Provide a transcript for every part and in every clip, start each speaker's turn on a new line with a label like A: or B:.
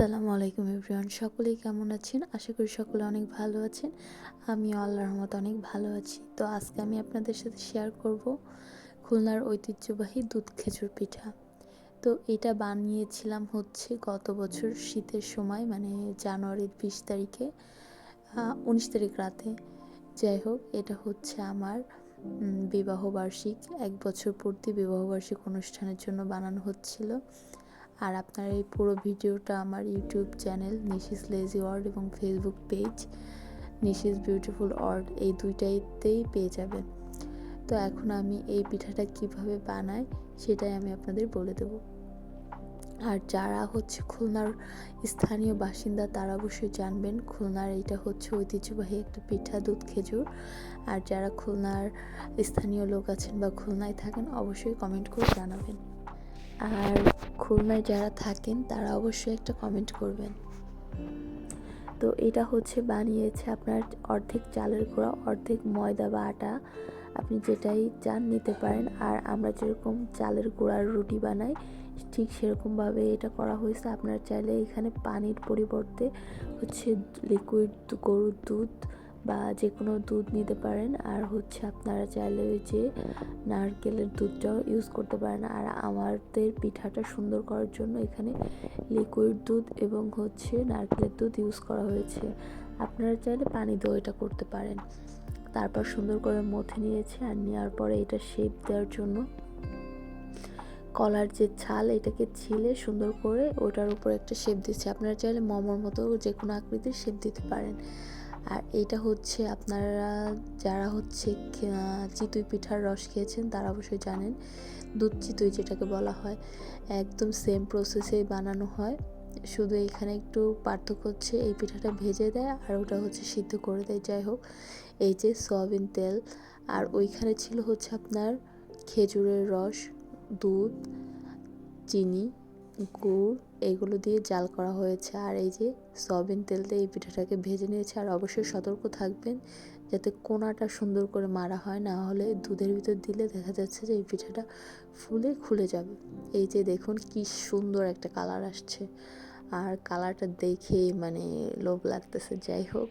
A: আসসালামু আলাইকুম এভরিওয়ান, সকলেই কেমন আছেন? আশা করি সকলে অনেক ভালো আছেন। আমি আল্লাহর রহমত অনেক ভালো আছি। তো আজকে আমি আপনাদের সাথে শেয়ার করব খুলনার ঐতিহ্যবাহী দুধ খেজুর পিঠা। তো এটা বানিয়েছিলাম হচ্ছে গত বছর শীতের সময় মানে জানুয়ারির বিশ তারিখে উনিশ তারিখ রাতে। যাই হোক, এটা হচ্ছে আমার বিবাহবার্ষিক এক বছর পূর্তি বিবাহবার্ষিক অনুষ্ঠানের জন্য বানানো হচ্ছিল। আর আপনার এই পুরো ভিডিওটা আমার YouTube channel Nishi's lazy world এবং Facebook page Nishi's beautiful world, এই দুইটাইতেই পেয়ে যাবেন। তো এখন আমি এই পিঠাটা কীভাবে বানাই সেটাই আমি আপনাদের বলে দেব। আর যারা হচ্ছে খুলনার স্থানীয় বাসিন্দা তারা অবশ্যই জানবেন, খুলনার এটা হচ্ছে ঐতিহ্যবাহী একটা পিঠা দুধ খেজুর। আর যারা খুলনার স্থানীয় লোক আছেন বা খুলনায় থাকেন অবশ্যই কমেন্ট করে জানাবেন। আর খুলনায় যারা থাকেন, তারা অবশ্যই একটা কমেন্ট করবেন। তো এটা হচ্ছে বানিয়েছে আপনার অর্ধেক চালের গুঁড়া, অর্ধেক ময়দা বা আটা। আপনি যেটাই চান নিতে পারেন। আর আমরা যেরকম চালের গুঁড়ার রুটি বানাই, ঠিক সেরকমভাবে এটা করা হয়েছে। আপনার চাইলে এখানে পানির পরিবর্তে হচ্ছে লিকুইড গরুর দুধ বা যে কোনো দুধ নিতে পারেন। আর হচ্ছে আপনারা চাইলে ওই যে নারকেলের দুধটাও ইউজ করতে পারেন। আর আমাদের পিঠাটা সুন্দর করার জন্য এখানে লিকুইড দুধ এবং হচ্ছে নারকেলের দুধ ইউজ করা হয়েছে। আপনারা চাইলে পানি দিয়েও এটা করতে পারেন। তারপর সুন্দর করে মথে নিয়েছে আর নেওয়ার পরে এটা শেপ দেওয়ার জন্য কলার যে ছাল এটাকে ছিলে সুন্দর করে ওটার উপর একটা শেপ দিচ্ছে আপনারা চাইলে মোমোর মতো যে কোনো আকৃতির শেপ দিতে পারেন। আর এটা হচ্ছে আপনারা যারা হচ্ছে চিতুই পিঠার রস খেয়েছেন, তারা অবশ্যই জানেন। দুধ চিতুই যেটাকে বলা হয়, একদম সেম প্রসেসেই বানানো হয়। শুধু এখানে একটু পার্থক্য হচ্ছে, এই পিঠাটা ভেজে দেয় আর ওটা হচ্ছে সিদ্ধ করে দেয়। যাই হোক, এই যে সয়াবিন তেল। আর ওইখানে ছিল হচ্ছে আপনার খেজুরের রস, দুধ, চিনি, গুড় এগুলো দিয়ে জাল করা হয়েছে। আর এই যে সয়াবিন তেল দিয়ে এই পিঠাটাকে ভেজে নিয়েছে। আর অবশ্যই সতর্ক থাকবেন যাতে কোনাটা সুন্দর করে মারা হয়, না হলে দুধের ভিতর দিলে দেখা যাচ্ছে যে এই পিঠাটা ফুলে খুলে যাবে। এই যে দেখুন কি সুন্দর একটা কালার আসছে। আর কালারটা দেখে মানে লোভ লাগতেছে। যাই হোক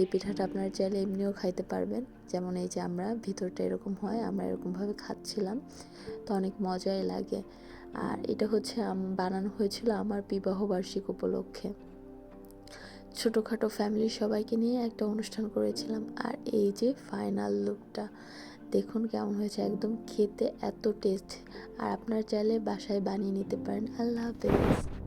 A: এই পিঠাটা আপনারা চাইলে এমনিও খাইতে পারবেন। যেমন এই যে আমরা ভিতরটা এরকম হয় আমরা এরকমভাবে খাচ্ছিলাম। তো অনেক মজাই লাগে। আর এটা হচ্ছে বানানো হয়েছিল আমার বিবাহ বার্ষিক উপলক্ষে। ছোটোখাটো ফ্যামিলির সবাইকে নিয়ে একটা অনুষ্ঠান করেছিলাম। আর এই যে ফাইনাল লুকটা দেখুন কেমন হয়েছে। একদম খেতে এত টেস্ট আর আপনার চাইলে বাসায় বানিয়ে নিতে পারেন। আল্লাহ হাফেজ।